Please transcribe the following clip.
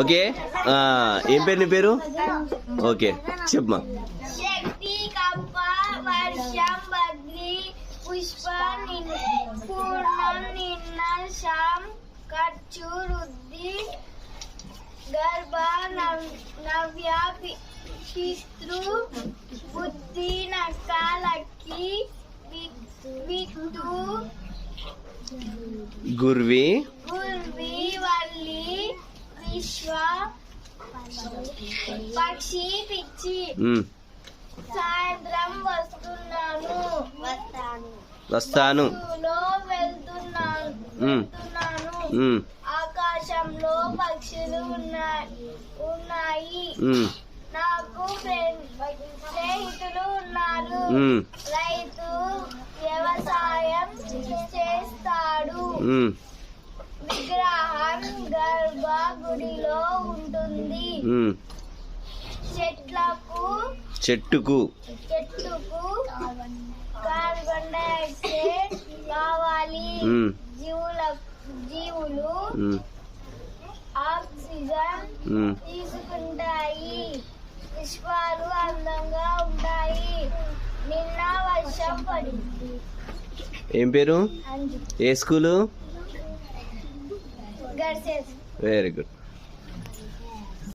Okay? ఏం పేరు నీ పేరు? ఓకే చెప్పమా శక్తి కంప వర్షం బద్రి పుష్ప నిన్- పూర్ణం నిన్న శాం ఖర్చు రుద్ధి గర్భ నవ్- నవ్య పి- శిస్తృ బుద్ధి నకాలకి విత్తు గుర్వి. గుర్వి పక్షి పిచ్చి ఉమ్, సాయంత్రం వస్తున్నాను. వస్తాను. వస్తాను. లో వెళ్తున్నాను. వెళ్తున్నాను. ఉమ్, ఆకాశంలో పక్షులు ఉన్నాయి. నాకు ఫ్రెండ్ స్నేహితులు ఉన్నారు. రైతు వ్యవసాయం చేస్తాడు. విగ్రహం గర్భ గుడిలో. చెట్లకు చెట్టుకు. చెట్టుకు కార్బన్ డైఆక్సైడ్ కావాలి. జీవుల జీవులు ఆక్సిజన్. తీసుకుంటాయి. పుష్పాలు అందంగా ఉంటాయి. నిన్న వర్షం పడింది. ఏం పేరు? ఏ స్కూలు? Very good